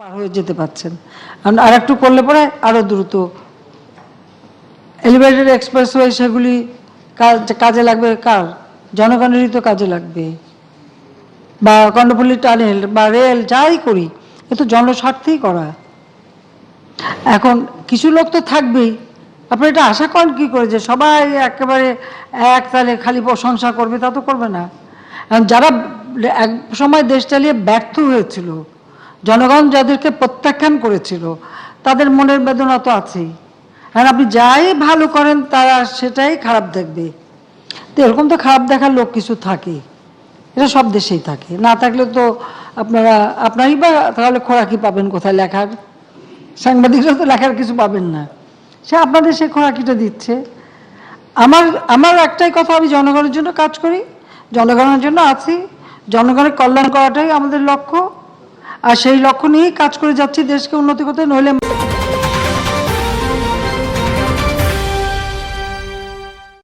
পার হয়ে যেতে পারছেন। আর একটু করলে পরে আরও দ্রুত। এলিভেটেড এক্সপ্রেসওয়ে সেগুলি কাজে লাগবে কার? জনগণেরই তো কাজে লাগবে। বা কর্ণপল্লী টানেল বা রেল যাই করি, এ তো জনস্বার্থেই করা। এখন কিছু লোক তো থাকবেই। আপনি এটা আশা করেন কী করে যে সবাই একেবারে এক তালে খালি প্রশংসা করবে, তা তো করবে না। যারা এক সময় দেশ চালিয়ে ব্যর্থ হয়েছিল জনগণ যাদেরকে প্রত্যাখ্যান করেছিল, তাদের মনের বেদনা তো আছেই। এখন আপনি যাই ভালো করেন, তারা সেটাই খারাপ দেখবে। তো এরকম তো খারাপ দেখার লোক কিছু থাকে। এটা সব দেশেই থাকে। না থাকলে তো আপনারা, আপনারই বা তাহলে খোরাকি পাবেন কোথায় লেখার? সাংবাদিকরা তো লেখার কিছু পাবেন না। সে আপনাদের সে খোরাকিটা দিচ্ছে। আমার আমার একটাই কথা, আমি জনগণের জন্য কাজ করি, জনগণের জন্য আছি। জনগণের কল্যাণ করাটাই আমাদের লক্ষ্য। আর সেই লক্ষ্য নিয়েই কাজ করে যাচ্ছি দেশকে উন্নতি করতে নইলে